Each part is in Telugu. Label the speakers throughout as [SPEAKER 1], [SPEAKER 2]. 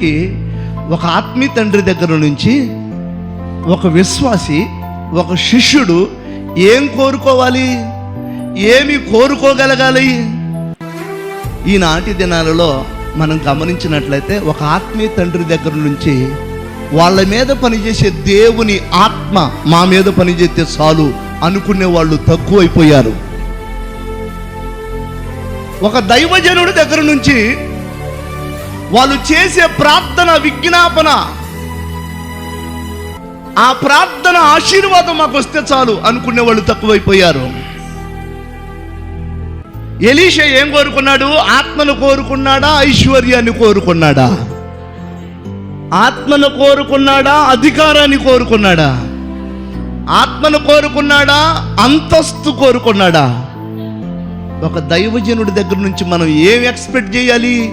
[SPEAKER 1] వచ్చేసరికి ఒక ఆత్మీ తండ్రి దగ్గర నుంచి ఒక విశ్వాసి ఒక శిష్యుడు ఏం కోరుకోవాలి? ఏమి కోరుకోగలగాలి? ఈనాటి దినాలలో మనం గమనించినట్లయితే ఒక ఆత్మీయ తండ్రి దగ్గర నుంచి వాళ్ళ మీద పనిచేసే దేవుని ఆత్మ మా మీద పనిచేస్తే చాలు అనుకునే వాళ్ళు తక్కువైపోయారు. ఒక దైవజనుడి దగ్గర నుంచి వాళ్ళు చేసే ప్రార్థన విజ్ఞాపన ఆ ప్రార్థన ఆశీర్వాదం మాకు వస్తే చాలు అనుకునే వాళ్ళు తక్కువైపోయారు. ఎలీష ఏం కోరుకున్నాడు? ఆత్మను కోరుకున్నాడా? ఐశ్వర్యాన్ని కోరుకున్నాడా? ఆత్మను కోరుకున్నాడా? అధికారాన్ని కోరుకున్నాడా? ఆత్మను కోరుకున్నాడా? అంతస్తు కోరుకున్నాడా? ఒక దైవజనుడి దగ్గర నుంచి మనం ఏం ఎక్స్పెక్ట్ చేయాలి?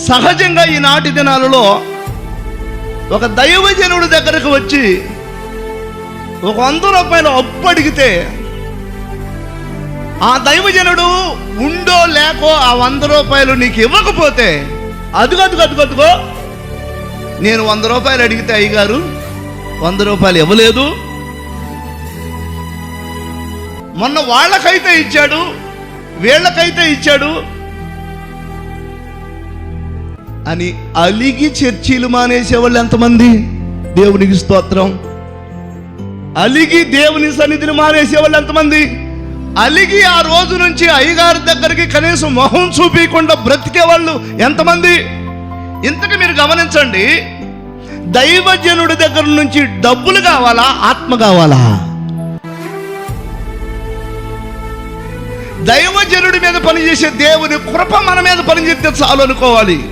[SPEAKER 1] సహజంగా ఈనాటి దినాలలో ఒక దైవజనుడి దగ్గరకు వచ్చి ఒక వంద రూపాయలు అప్పు అడిగితే ఆ దైవజనుడు ఉండో లేకో ఆ వంద రూపాయలు నీకు ఇవ్వకపోతే అదుగు అదుగు అదుగు అదుగో నేను వంద రూపాయలు అడిగితే అయ్యగారు వంద రూపాయలు ఇవ్వలేదు. మొన్న వాళ్ళకైతే ఇచ్చాడు వీళ్ళకైతే ఇచ్చాడు అని అలిగి చర్చీలు మానేసేవాళ్ళు ఎంతమంది? దేవునికి స్తోత్రం. అలిగి దేవుని సన్నిధిని మానేసేవాళ్ళు ఎంతమంది? అలిగి ఆ రోజు నుంచి అయ్యగారి దగ్గరికి కనీసం మొహం చూపించకుండా బ్రతికే వాళ్ళు ఎంతమంది? ఇంతకు మీరు గమనించండి దైవజనుడి దగ్గర నుంచి డబ్బులు కావాలా ఆత్మ కావాలా? దైవజనుడి మీద పనిచేసే దేవుని కృప మన మీద పనిచేస్తే చాలు అనుకోవాలి.